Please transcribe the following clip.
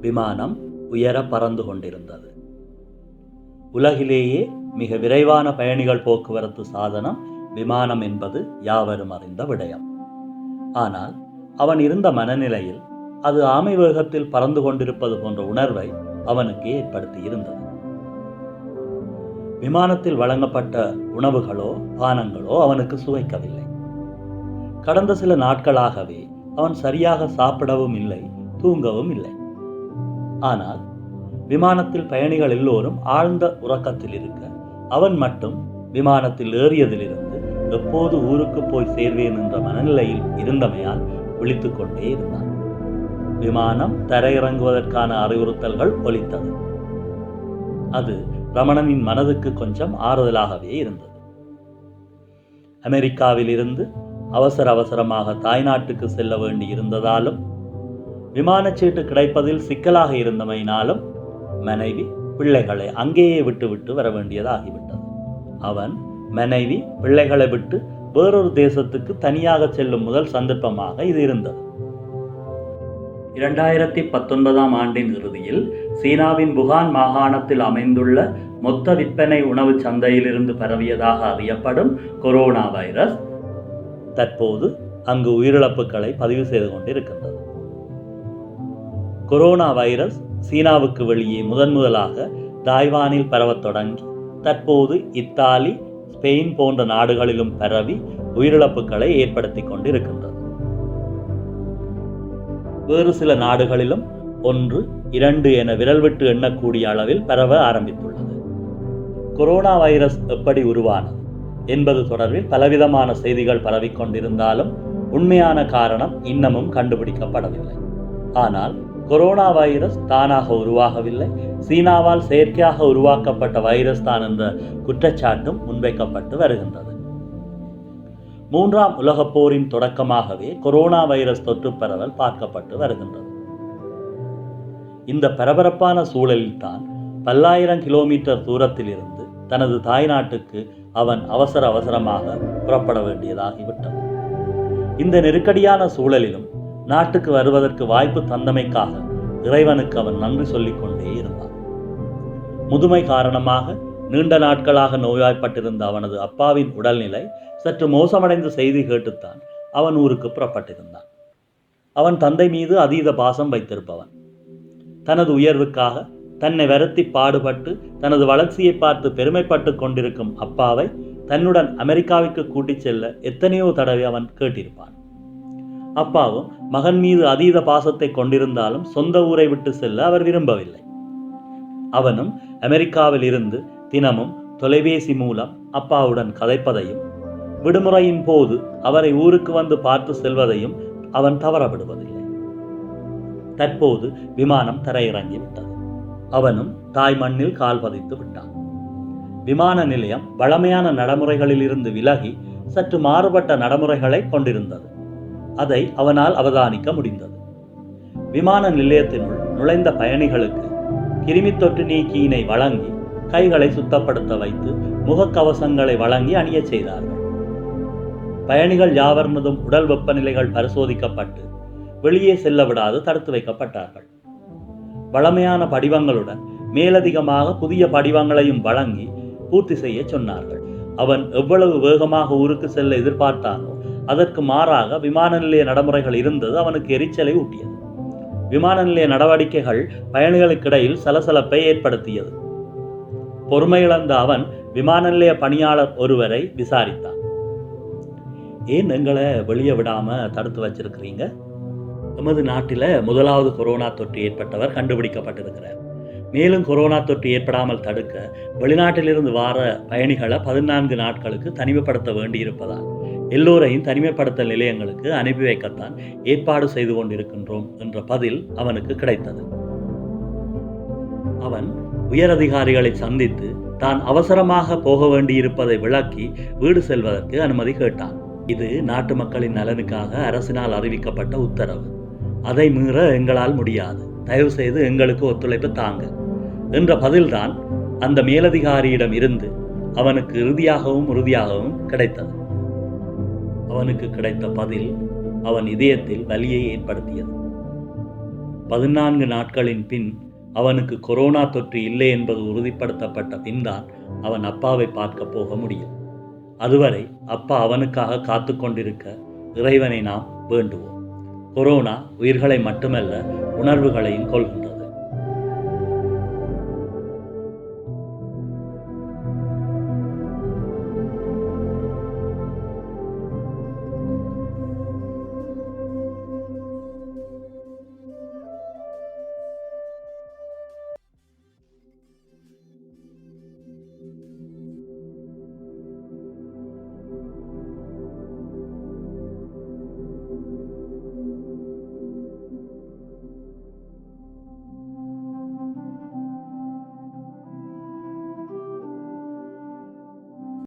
விமானம் உயர பறந்து கொண்டிருந்தது. உலகிலேயே மிக விரைவான பயணிகள் போக்குவரத்து சாதனம் விமானம் என்பது யாவரும் அறிந்த விடயம். ஆனால் அவன் இருந்த மனநிலையில் அது ஆமை வேகத்தில் பறந்து கொண்டிருப்பது போன்ற உணர்வை அவனுக்கு ஏற்படுத்தி இருந்தது. விமானத்தில் வழங்கப்பட்ட உணவுகளோ பானங்களோ அவனுக்கு சுவைக்கவில்லை. கடந்த சில நாட்களாகவே அவன் சரியாக சாப்பிடவும் இல்லை தூங்கவும் இல்லை. ஆனால் விமானத்தில் பயணிகள் எல்லோரும் ஆழ்ந்த உறக்கத்தில் இருக்க அவன் மட்டும் விமானத்தில் ஏறியதிலிருந்து எப்போது ஊருக்கு போய் சேர்வேன் என்ற மனநிலையில் இருந்தமையால் விழித்து கொண்டே இருந்தான். விமானம் தரையிறங்குவதற்கான அறிவுறுத்தல்கள் ஒலித்தது. அது ரமணனின் மனதுக்கு கொஞ்சம் ஆறுதலாகவே இருந்தது. அமெரிக்காவில் இருந்து அவசர அவசரமாக தாய்நாட்டுக்கு செல்ல வேண்டி இருந்ததாலும் விமானச்சீட்டு கிடைப்பதில் சிக்கலாக இருந்தமையினாலும் மனைவி பிள்ளைகளை அங்கேயே விட்டுவிட்டு வர வேண்டியதாகிவிட்டது. அவன் மனைவி பிள்ளைகளை விட்டு வேறொரு தேசத்துக்கு தனியாக செல்லும் முதல் சந்தர்ப்பமாக இது இருந்தது. இரண்டாயிரத்தி பத்தொன்பதாம் ஆண்டின் இறுதியில் சீனாவின் புகான் மாகாணத்தில் அமைந்துள்ள மொத்த விற்பனை உணவு சந்தையிலிருந்து பரவியதாக அறியப்படும் கொரோனா வைரஸ் தற்போது அங்கு உயிரிழப்புகளை பதிவு செய்து கொண்டிருக்கின்றது. கொரோனா வைரஸ் சீனாவுக்கு வெளியே முதன் முதலாக தாய்வானில் பரவத் தொடங்கி தற்போது இத்தாலி ஸ்பெயின் போன்ற நாடுகளிலும் பரவி உயிரிழப்புகளை ஏற்படுத்தி கொண்டிருக்கின்றது. வேறு சில நாடுகளிலும் ஒன்று இரண்டு என விரல் விட்டு எண்ணக்கூடிய அளவில் பரவ ஆரம்பித்துள்ளது. கொரோனா வைரஸ் எப்படி உருவானது? என்பது தொடர்பில் பலவிதமான செய்திகள் பரவிக்கொண்டிருந்தாலும் உண்மையான காரணம் இன்னமும் கண்டுபிடிக்கப்படவில்லை. ஆனால் கொரோனா வைரஸ் தானாக உருவாகவில்லை. சீனாவால் செயற்கையாக உருவாக்கப்பட்ட வைரஸ் தான் என்ற குற்றச்சாட்டும் முன்வைக்கப்பட்டு வருகின்றது. மூன்றாம் உலகப் போரின் தொடக்கமாகவே கொரோனா வைரஸ் தொற்று பரவல் பார்க்கப்பட்டு வருகின்றது. இந்த பரபரப்பான சூழலில்தான் பல்லாயிரம் கிலோமீட்டர் தூரத்தில் இருந்து தனது தாய்நாட்டுக்கு அவன் அவசர அவசரமாக புறப்பட வேண்டியதாகிவிட்டது. இந்த நெருக்கடியான சூழலிலும் நாட்டுக்கு வருவதற்கு வாய்ப்பு தந்தமைக்காக இறைவனுக்கு அவன் நன்றி சொல்லிக் கொண்டே இருந்தான். முதுமை காரணமாக நீண்ட நாட்களாக நோய்வாய்ப்பட்டிருந்த அவனது அப்பாவின் உடல்நிலை சற்று மோசமடைந்த செய்தி கேட்டுத்தான் அவன் ஊருக்கு புறப்பட்டிருந்தான். அவன் தந்தை மீது அதீத பாசம் வைத்திருப்பவன். தனது உயர்வுக்காக தன்னை வருத்தி பாடுபட்டு தனது வளர்ச்சியை பார்த்து பெருமைப்பட்டு கொண்டிருக்கும் அப்பாவை தன்னுடன் அமெரிக்காவிற்கு கூட்டிச் செல்ல எத்தனையோ தடவை அவன் கேட்டிருப்பான். அப்பாவும் மகன் மீது அதீத பாசத்தை கொண்டிருந்தாலும் சொந்த ஊரை விட்டு செல்ல அவர் விரும்பவில்லை. அவனும் அமெரிக்காவில் இருந்து தினமும் தொலைபேசி மூலம் அப்பாவுடன் கதைப்பதையும் விடுமுறையின் போது அவரை ஊருக்கு வந்து பார்த்து செல்வதையும் அவன் தவறவிடுவதில்லை. தற்போது விமானம் தரையிறங்கிவிட்டது. அவனும் தாய் மண்ணில் கால் பதித்து விட்டான். விமான நிலையம் வழமையான நடைமுறைகளில் இருந்து விலகி சற்று மாறுபட்ட நடைமுறைகளை கொண்டிருந்தது. அதை அவனால் அவதானிக்க முடிந்தது. விமான நிலையத்தினுள் நுழைந்த பயணிகளுக்கு கிருமி தொற்று நீக்கியினை வழங்கி கைகளை சுத்தப்படுத்த வைத்து முகக்கவசங்களை வழங்கி அணியச் செய்தார்கள். பயணிகள் யாவர்னதும் உடல் வெப்பநிலைகள் பரிசோதிக்கப்பட்டு வெளியே செல்ல விடாது தடுத்து வைக்கப்பட்டார்கள். வளமையான படிவங்களுடன் மேலதிகமாக புதிய படிவங்களையும் வழங்கி பூர்த்தி செய்ய சொன்னார்கள். அவன் எவ்வளவு வேகமாக ஊருக்கு செல்ல எதிர்பார்த்தானோ அதற்கு மாறாக விமான நிலைய நடைமுறைகள் இருந்தது அவனுக்கு எரிச்சலை ஊட்டியது. விமான நிலைய நடவடிக்கைகள் பயணிகளுக்கிடையில் சலசலப்பை ஏற்படுத்தியது. பொறுமையிழந்த அவன் விமான நிலைய பணியாளர் ஒருவரை விசாரித்தான். ஏன் எங்களை வெளியே விடாம தடுத்து வச்சிருக்கிறீங்க? நமது நாட்டில் முதலாவது கொரோனா தொற்று ஏற்பட்டவர் கண்டுபிடிக்கப்பட்டிருக்கிறார். மேலும் கொரோனா தொற்று ஏற்படாமல் தடுக்க வெளிநாட்டிலிருந்து வார பயணிகளை பதினான்கு நாட்களுக்கு தனிமைப்படுத்த வேண்டியிருப்பதால் எல்லோரையும் தனிமைப்படுத்தல் நிலையங்களுக்கு அனுப்பி வைக்கத்தான் ஏற்பாடு செய்து கொண்டிருக்கின்றோம் என்ற பதில் அவனுக்கு கிடைத்தது. அவன் உயரதிகாரிகளை சந்தித்து தான் அவசரமாக போக வேண்டியிருப்பதை விளக்கி வீடு செல்வதற்கு அனுமதி கேட்டான். இது நாட்டு மக்களின் நலனுக்காக அரசினால் அறிவிக்கப்பட்ட உத்தரவு. அதை மீற எங்களால் முடியாது. தயவு செய்து எங்களுக்கு ஒத்துழைப்பு தாங்க. என்ற பதில்தான் அந்த மேலதிகாரியிடம் இருந்து அவனுக்கு இறுதியாகவும் உறுதியாகவும் கிடைத்தது. அவனுக்கு கிடைத்த பதில் அவன் இதயத்தில் வலியை ஏற்படுத்தியது. பதினான்கு நாட்களின் பின் அவனுக்கு கொரோனா தொற்று இல்லை என்பது உறுதிப்படுத்தப்பட்ட பின்தான் அவன் அப்பாவை பார்க்க போக முடியும். அதுவரை அப்பா அவனுக்காக காத்து கொண்டிருக்க இறைவனை நாம் வேண்டுவோம். கொரோனா உயிர்களை மட்டுமல்ல உணர்வுகளையும் கொள்கின்றது